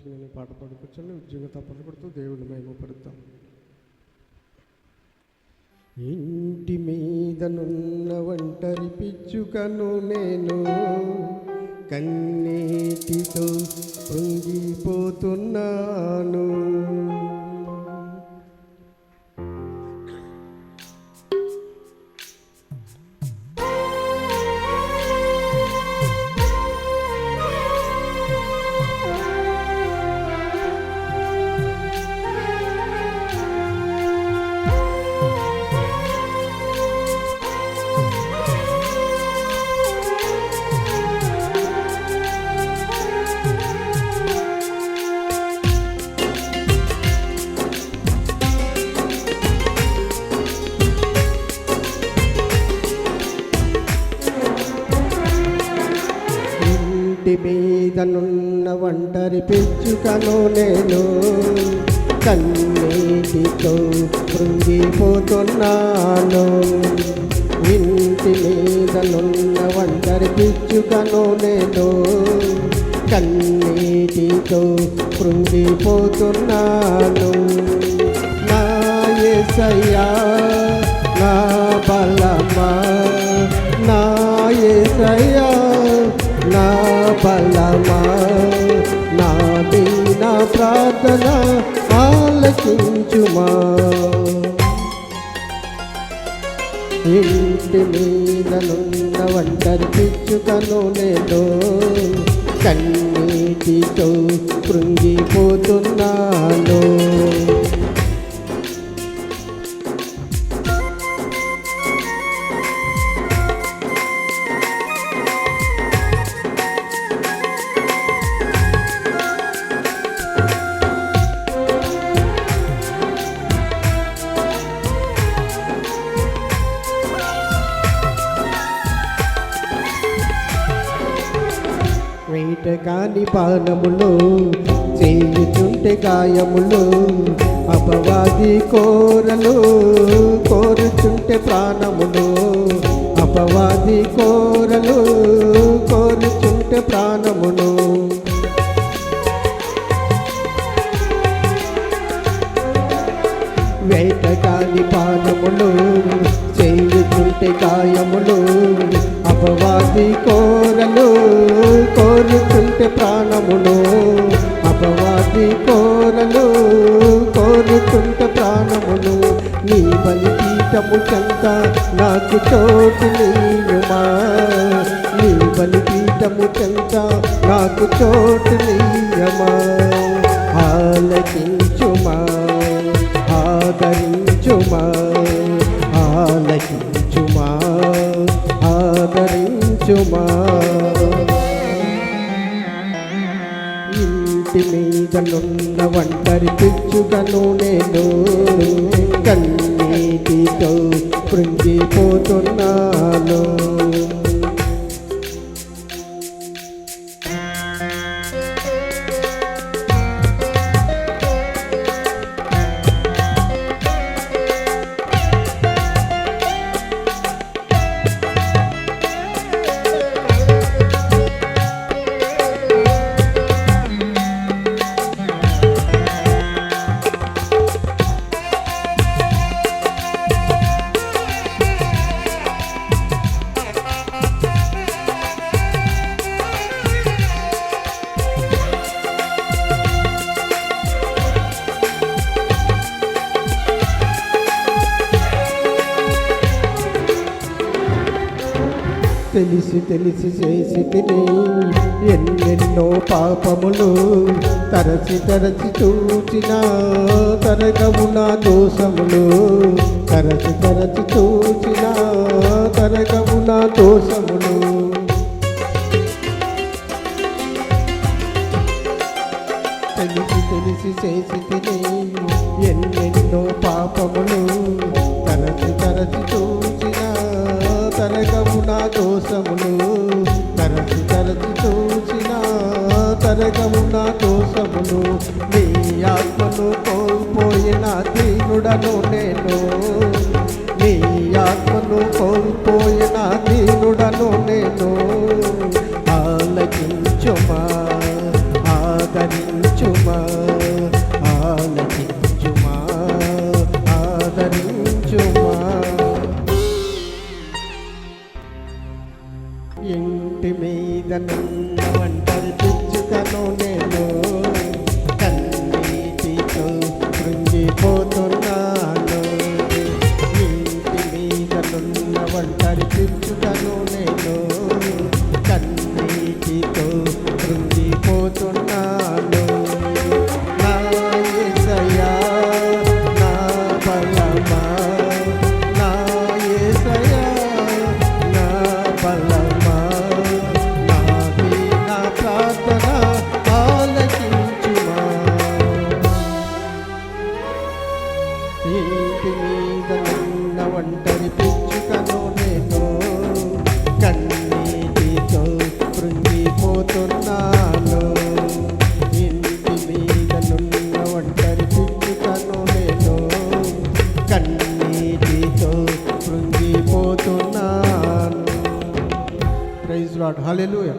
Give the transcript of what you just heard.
తలవంచుకుని పాట పాడుకొచ్చాను ఉద్యోగ తప్పలు పడుతూ దేవుడు మేము పడుతాం ఇంటి మీదనున్న ఒంటరి పిచ్చుకను నేను కన్నీటితో పొంగిపోతున్నాను ఇంటి మీదనున్న ఒంటరి పిచ్చుకను నేను కన్నీటితో కృంగిపోతున్నాను. ఇంటి మీదనున్న ఒంటరి పిచ్చుకను నేను కన్నీటితో కృంగిపోతున్నాను. ఆలకించుమా ఇంటి మీద నున్న ఒంటరి పిచ్చుకను నేను కన్నీటితో కృంగిపోతున్నాను. వేటగాని పానములు చేయుచుంటే గాయములు అపవాది కోరలు కోరుచుంటే ప్రాణములు అపవాది కోరలు కోరుచుంటే ప్రాణమును వేటగాని పానములు చేయుచుంటే గాయములు అపవాది కోరలు కోరుచుంటే ప్రాణమును అపవాది కోరలు కోరుతుంట ప్రాణమును నీ బలిపీఠము చెంత నాకు చోటు నీయుమా? నీ బలిపీఠము చెంత నాకు చోటు నీయమా? ఆలకించుమా? ఆదరించుమా? ఇంటి ఒంటరి పిచ్చుకను నేను కన్నీటితో కృంగిపోతున్నాను. తెలిసి తెలిసి చేసి తిని ఎన్నెన్నో పాపములు తరచి తరచి చూచిన తరగవు నా దోషములు తరచి తరచి చూచిన తరగవు నా దోషములు. తెలిసి తెలిసి చేసి తిని తరగవు నా దోషములు? తరచు తరచు చూసిన తరగవు నా దోషములు? నీ ఆత్మను కోల్పోయిన దీనుడను నేను. నీ ఆత్మను కోల్పోయిన దీనుడను నేను. ఇంటి మీద ఉన్న ఒంటరి పిచ్చుకను నేను కన్నీటితో కృంగిపోతున్నాను. ఇంటి మీద నున్న ఒంటరి పిచ్చుకను నేను కన్నీటితో కృంగిపోతున్నాను. ప్రైజ్ లాడ్ హల్లెలూయా